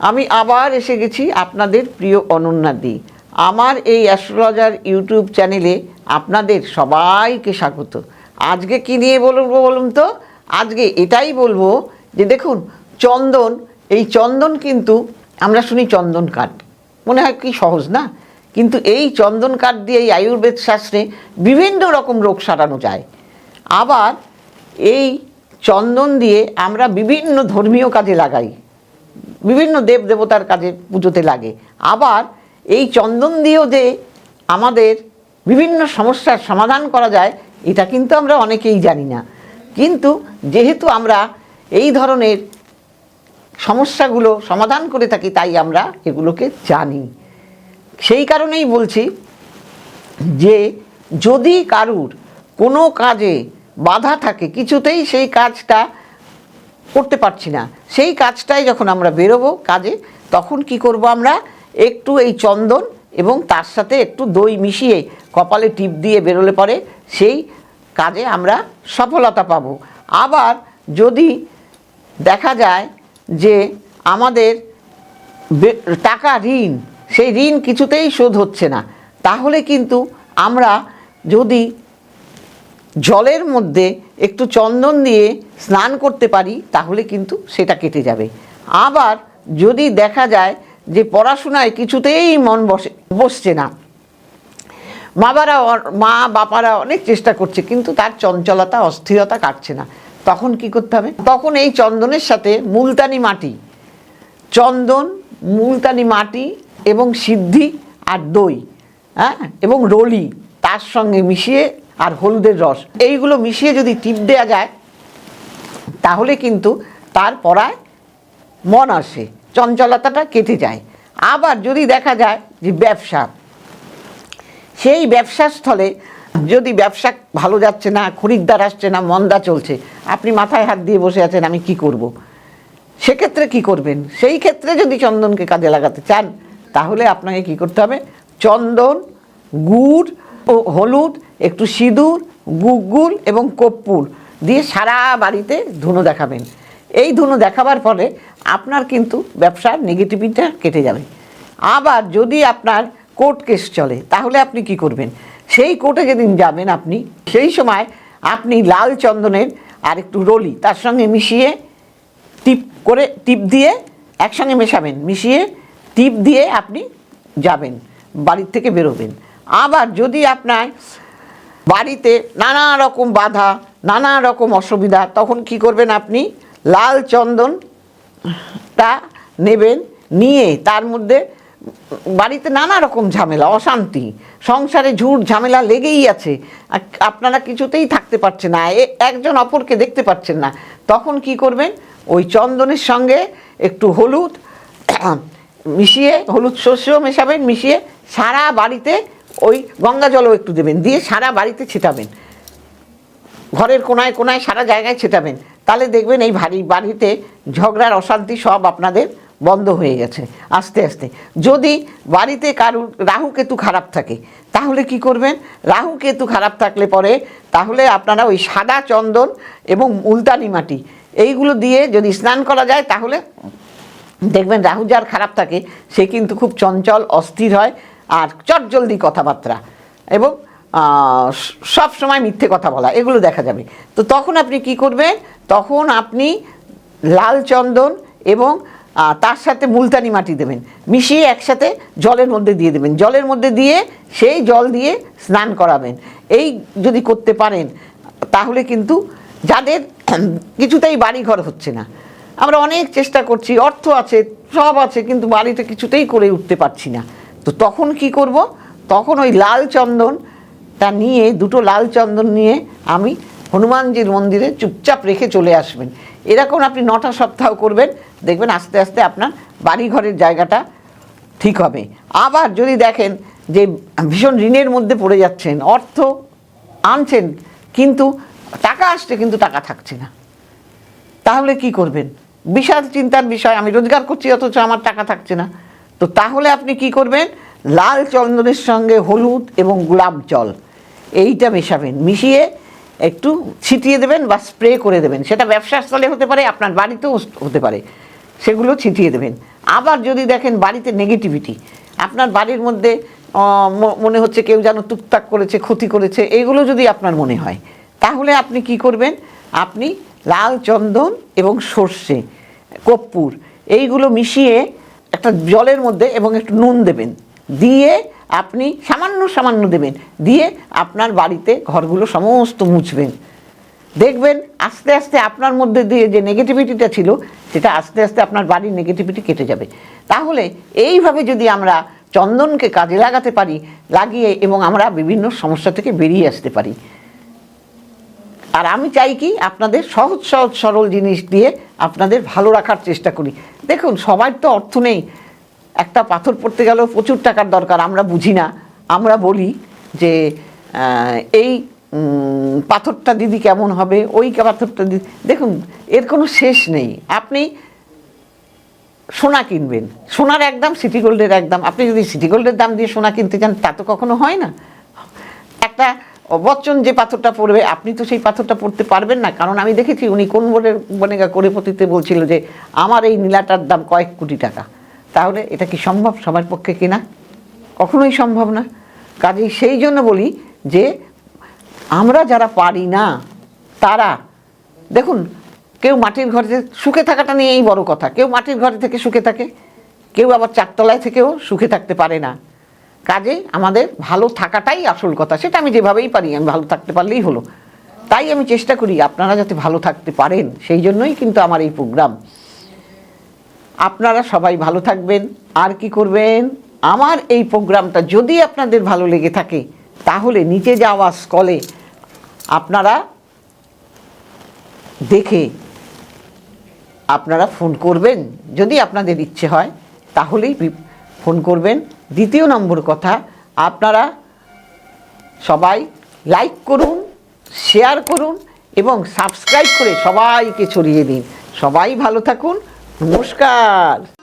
আমি আবার এসে গেছি আপনাদের প্রিয় অনন্যাদি। আমার এই অ্যাস্ট্রোলজার ইউটিউব চ্যানেলে আপনাদের সবাইকে স্বাগত। আজকে কি নিয়ে বলব বলুন তো? আজকে এটাই বলব যে দেখুন, চন্দন, এই চন্দন কিন্তু আমরা শুনি চন্দন কাঠ। মনে হয় কি সহজ না? কিন্তু এই চন্দন কাঠ দিয়ে এই আয়ুর্বেদ শাস্ত্রে বিভিন্ন রকম রোগ সারানো যায়। আবার এই চন্দন দিয়ে আমরা বিভিন্ন ধর্মীয় কাজে লাগাই। বিভিন্ন দেব দেবতার কাজে পুজোতে লাগে। আবার এই চন্দন দিয়েও যে আমাদের বিভিন্ন সমস্যার সমাধান করা যায়, এটা কিন্তু আমরা অনেকেই জানি না। কিন্তু যেহেতু আমরা এই ধরনের সমস্যাগুলো সমাধান করে থাকি, তাই আমরা এগুলোকে জানি। সেই কারণেই বলছি যে যদি কারুর কোনো কাজে বাধা থাকে, কিছুতেই সেই কাজটা করতে পারছি না। সেই কাজটাই যখন আমরা বেরোবো কাজে, তখন কি করব আমরা? একটু এই চন্দন এবং তার সাথে একটু দই মিশিয়ে কপালে টিপ দিয়ে বেরোলে পরে সেই কাজে আমরা সফলতা পাবো। আবার যদি দেখা যায় যে আমাদের টাকা ঋণ, সেই ঋণ কিছুতেই শোধ হচ্ছে না, তাহলে কিন্তু আমরা যদি জলের মধ্যে একটু চন্দন দিয়ে স্নান করতে পারি, তাহলে কিন্তু সেটা কেটে যাবে। আবার যদি দেখা যায় যে পড়াশোনায় কিছুতেই মন বসে, বসছে না, বাবারা মা বাপারা অনেক চেষ্টা করছে, কিন্তু তার চঞ্চলতা, অস্থিরতা কাটছে না। তখন কি করতে হবে? তখন এই চন্দনের সাথে মুলতানি মাটি, চন্দন, মুলতানি মাটি এবং সিদ্ধি আর দই হ্যাঁ? এবং রলি, তার সঙ্গে মিশিয়ে আর হলুদের রস। এইগুলো মিশিয়ে যদি টিপ দেওয়া যায় তাহলে কিন্তু তার পড়ায় মন আসে, চঞ্চলতাটা কেটে যায়। আবার যদি দেখা যায় যে ব্যবসা, সেই ব্যবসার স্থলে যদি ব্যবসা ভালো যাচ্ছে না, খরিদ্দার আসছে না, মন্দা চলছে, আপনি মাথায় হাত দিয়ে বসে আছেন, আমি কি করব। সেক্ষেত্রে কি করবেন? সেই ক্ষেত্রে যদি চন্দনকে কাজে লাগাতে চান, তাহলে আপনাকে কি করতে হবে? চন্দন, গুড় ও হলুদ, একটু সিঁদুর গুগুল এবং কর্পূর দিয়ে সারা বাড়িতে ধুনো দেখাবেন। এই ধুনো দেখাবার পরে আপনার কিন্তু ব্যবসার নেগেটিভিটা কেটে যাবে। আবার যদি আপনার কোর্ট কেস চলে, তাহলে আপনি কি করবেন? সেই কোর্টে যেদিন যাবেন আপনি, সেই সময় আপনি লাল চন্দনের আর একটু রলি, তার সঙ্গে মিশিয়ে টিপ করে, টিপ দিয়ে একসঙ্গে মেশাবেন। মিশিয়ে টিপ দিয়ে আপনি যাবেন, বাড়ির থেকে বেরোবেন। আবার যদি আপনার বাড়িতে নানা রকম বাধা, নানা রকম অসুবিধা, তখন কি করবেন আপনি? লাল চন্দনটা নেবেন, নিয়ে তার মধ্যে বাড়িতে নানা রকম ঝামেলা, অশান্তি, সংসারে ঝুট ঝামেলা লেগেই আছে। আপনারা কিছুতেই থাকতে পারছেন না একজন অপরকে দেখতে পাচ্ছেন না। তখন কি করবেন? ওই চন্দনের সঙ্গে একটু হলুদ মিশিয়ে, হলুদ শস্যও মেশাবেন, মিশিয়ে সারা বাড়িতে ওই গঙ্গা জলও একটু দেবেন, দিয়ে সারা বাড়িতে ছিটাবেন। ঘরের কোনায় কোনায় সারা জায়গায় ছেটাবেন। তাহলে দেখবেন এই ভারী বাড়িতে ঝগড়ার অশান্তি সব আপনাদের বন্ধ হয়ে গেছে, আস্তে আস্তে। যদি বাড়িতে কারুর, রাহু কেতু খারাপ থাকে, তাহলে কি করবেন? রাহু কেতু খারাপ থাকলে পরে, তাহলে আপনারা ওই সাদা চন্দন এবং মুলতানি মাটি, এইগুলো দিয়ে যদি স্নান করা যায়, তাহলে দেখবেন রাহু যার খারাপ থাকে, সে কিন্তু খুব চঞ্চল, অস্থির হয় আর চটজলদি কথাবার্তা এবং সব সময় মিথ্যে কথা বলা, এগুলো দেখা যাবে। তো তখন আপনি কি করবেন? তখন আপনি লাল চন্দন এবং তার সাথে মুলতানি মাটি দেবেন। মিশিয়ে একসাথে জলের মধ্যে দিয়ে দেবেন। জলের মধ্যে দিয়ে সেই জল দিয়ে স্নান করাবেন। এই যদি করতে পারেন, তাহলে কিন্তু যাদের কিছুতেই বাড়ি ঘর হচ্ছে না, আমরা অনেক চেষ্টা করছি, অর্থ আছে, সব আছে, কিন্তু বাড়িতে কিছুতেই করে উঠতে পারছি না। তো তখন কি করব? তখন ওই লাল চন্দনটা নিয়ে, দুটো লাল চন্দন নিয়ে আমি হনুমানজির মন্দিরে চুপচাপ রেখে চলে আসবেন। এরকম আপনি নটা সপ্তাহ করবেন, দেখবেন আস্তে আস্তে আপনার বাড়ি ঘরের জায়গাটা ঠিক হবে। আবার যদি দেখেন যে ভীষণ ঋণের মধ্যে পড়ে যাচ্ছেন, অর্থ আনছেন, কিন্তু টাকা আসছে কিন্তু টাকা থাকছে না। তাহলে কি করবেন? বিশাল চিন্তার বিষয়, আমি রোজগার করছি অথচ আমার টাকা থাকছে না। তো তাহলে আপনি কি করবেন? লাল চন্দনের সঙ্গে হলুদ এবং গোলাপ জল, এইটা মেশাবেন। মিশিয়ে একটু ছিটিয়ে দেবেন বা স্প্রে করে দেবেন। সেটা ব্যবসার স্থলে হতে পারে, আপনার বাড়িতেও হতে পারে। সেগুলো ছিটিয়ে দেবেন। আবার যদি দেখেন বাড়িতে নেগেটিভিটি আপনার বাড়ির মধ্যে মনে হচ্ছে কেউ যেন টুকটাক করেছে, ক্ষতি করেছে, এগুলো যদি আপনার মনে হয়, তাহলে আপনি কি করবেন? আপনি লাল চন্দন এবং সর্ষে, কর্পূর, এইগুলো মিশিয়ে একটা জলের মধ্যে এবং একটু নুন দেবেন। দিয়ে আপনি সামান্য সামান্য দেবেন। দিয়ে আপনার বাড়িতে ঘরগুলো সমস্ত মুছবেন। দেখবেন আস্তে আস্তে আপনার মধ্যে দিয়ে যে নেগেটিভিটিটা ছিল, সেটা আস্তে আস্তে আপনার বাড়ির নেগেটিভিটি কেটে যাবে। তাহলে এইভাবে যদি আমরা চন্দনকে কাজে লাগাতে পারি, লাগিয়ে এবং আমরা বিভিন্ন সমস্যা থেকে বেরিয়ে আসতে পারি। আর আমি চাই কি আপনাদের সহজ সহজ, সরল জিনিস দিয়ে আপনাদের ভালো রাখার চেষ্টা করি। দেখুন, সবার তো অর্থ নেই। একটা পাথর পড়তে গেলেও প্রচুর টাকার দরকার, আমরা বুঝি না। আমরা বলি যে এই পাথরটা দিদি কেমন হবে? ওই পাথরটা দিদি দেখুন, এর কোনো শেষ নেই। আপনি সোনা কিনবেন। সোনার একদম সিটি গোল্ডের একদম। আপনি যদি সিটি গোল্ডের দাম দিয়ে সোনা কিনতে চান, তা তো কখনো হয় না। একটা বচ্চন যে পাথরটা পড়বে, আপনি তো সেই পাথরটা পড়তে পারবেন না। কারণ আমি দেখেছি উনি কোন বোর্ডের মানে করিপতিতে বলছিল যে, আমার এই নীলাটার দাম কয়েক কোটি টাকা। তাহলে এটা কি সম্ভব সবার পক্ষে কিনা? কখনোই সম্ভব না। কাজেই সেই জন্য বলি যে, আমরা যারা পারি না, তারা, দেখুন, কেউ মাটির ঘরে সুখে থাকাটা নিয়েই বড় কথা। কেউ মাটির ঘরে থেকে সুখে থাকে, কেউ আবার চারতলায় থেকেও সুখে থাকতে পারে না। কাজে আমাদের ভালো থাকাটাই আসল কথা। সেটা আমি যেভাবেই পারি, আমি ভালো থাকতে পারলেই হলো। তাই আমি চেষ্টা করি আপনারা যাতে ভালো থাকতে পারেন, সেই জন্যই কিন্তু আমার এই প্রোগ্রাম। আপনারা সবাই ভালো থাকবেন। আর কি করবেন? আমার এই প্রোগ্রামটা যদি আপনাদের ভালো লেগে থাকে, তাহলে নিচে যাওয়া স্কলে আপনারা দেখে আপনারা ফোন করবেন। যদি আপনাদের ইচ্ছে হয়, তাহলেই ফোন করবেন। দ্বিতীয় নম্বর কথা, আপনারা সবাই লাইক করুন, শেয়ার করুন এবং সাবস্ক্রাইব করে সবাইকে ছড়িয়ে দিন। সবাই ভালো থাকুন। নমস্কার।